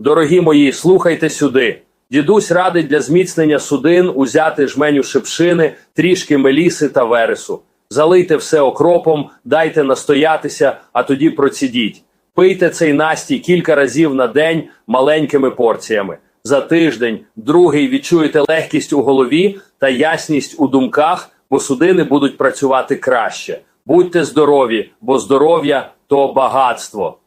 Дорогі мої, слухайте сюди. Дідусь радить для зміцнення судин узяти жменю шипшини, трішки меліси та вересу. Залийте все окропом, дайте настоятися, а тоді процідіть. Пийте цей настій кілька разів на день маленькими порціями. За тиждень, другий відчуєте легкість у голові та ясність у думках, бо судини будуть працювати краще. Будьте здорові, бо здоров'я то багатство.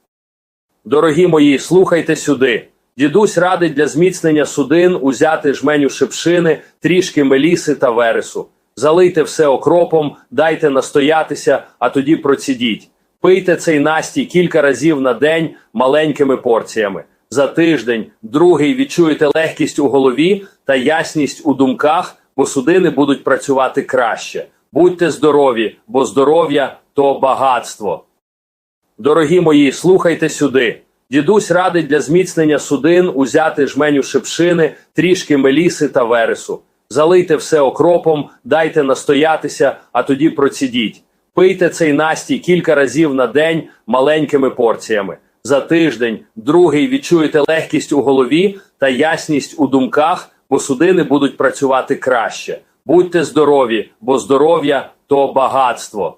Дорогі мої, слухайте сюди. Дідусь радить для зміцнення судин узяти жменю шипшини, трішки меліси та вересу. Залийте все окропом, дайте настоятися, а тоді процідіть. Пийте цей настій кілька разів на день маленькими порціями. За тиждень, другий відчуєте легкість у голові та ясність у думках, бо судини будуть працювати краще. Будьте здорові, бо здоров'я то багатство. Дорогі мої, слухайте сюди. Дідусь радить для зміцнення судин узяти жменю шипшини, трішки меліси та вересу. Залийте все окропом, дайте настоятися, а тоді процідіть. Пийте цей настій кілька разів на день маленькими порціями. За тиждень, другий відчуєте легкість у голові та ясність у думках, бо судини будуть працювати краще. Будьте здорові, бо здоров'я то багатство.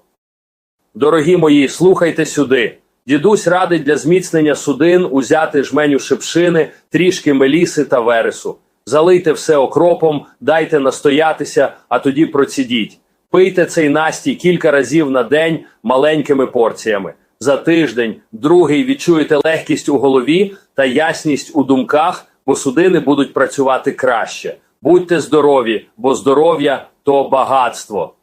Дорогі мої, слухайте сюди. Дідусь радить для зміцнення судин узяти жменю шипшини, трішки меліси та вересу. Залийте все окропом, дайте настоятися, а тоді процідіть. Пийте цей настій кілька разів на день маленькими порціями. За тиждень, другий відчуєте легкість у голові та ясність у думках, бо судини будуть працювати краще. Будьте здорові, бо здоров'я то багатство.